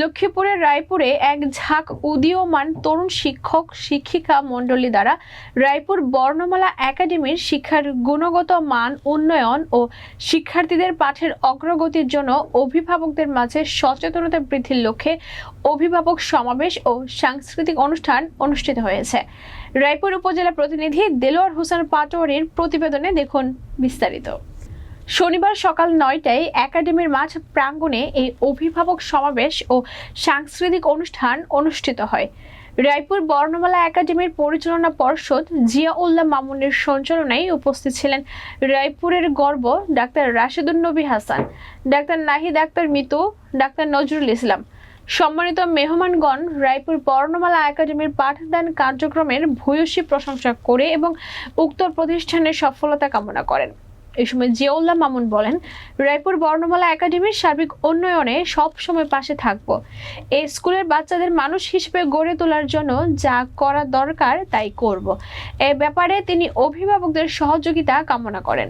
লক্ষ্মীপুরের রায়পুরে এক ঝাঁক উদীয়মান তরুণ শিক্ষক, শিক্ষিকা মণ্ডলী দ্বারা রায়পুর বর্ণমালা একাডেমির শিক্ষার গুণগত মান, উন্নয়ন ও শিক্ষার্থীদের পাঠের অগ্রগতির জন্য অভিভাবকদের মাঝে সচেতনতা বৃদ্ধির লক্ষ্যে অভিভাবক সমাবেশ ও সাংস্কৃতিক অনুষ্ঠান অনুষ্ঠিত হয়েছে। রায়পুর উপজেলা প্রতিনিধি দেলোয়ার হোসেন পাটোয়ারির প্রতিবেদনে দেখুন বিস্তারিত। শনিবার সকাল নয়টায় একাডেমির মাঠ প্রাঙ্গণে এই অভিভাবক সমাবেশ ও সাংস্কৃতিক অনুষ্ঠান অনুষ্ঠিত হয়। রায়পুর বর্ণমালা একাডেমির পরিচালনা পর্ষদ জিয়াউল্লাহ মামুনের সঞ্চালনায় উপস্থিত ছিলেন রায়পুরের গর্ব ডাক্তার রাশেদুন নবী হাসান, ডাক্তার নাহিদ আক্তার মিতু, ডাক্তার নজরুল ইসলাম। সম্মানিত মেহমানগণ, রায়পুর বর্ণমালা একাডেমির পাঠদান কার্যক্রমের ভূয়সী প্রশংসা করে এবং উক্ত প্রতিষ্ঠানের সফলতা কামনা করেন। এই সময় জিয়াউল্লাহ মামুন বলেন, রায়পুর বর্ণমালা একাডেমির সার্বিক উন্নয়নে সব সময় পাশে থাকব। এই স্কুলের বাচ্চাদের মানুষ হিসেবে গড়ে তোলার জন্য যা করা দরকার তাই করব। এ ব্যাপারে তিনি অভিভাবকদের সহযোগিতা কামনা করেন।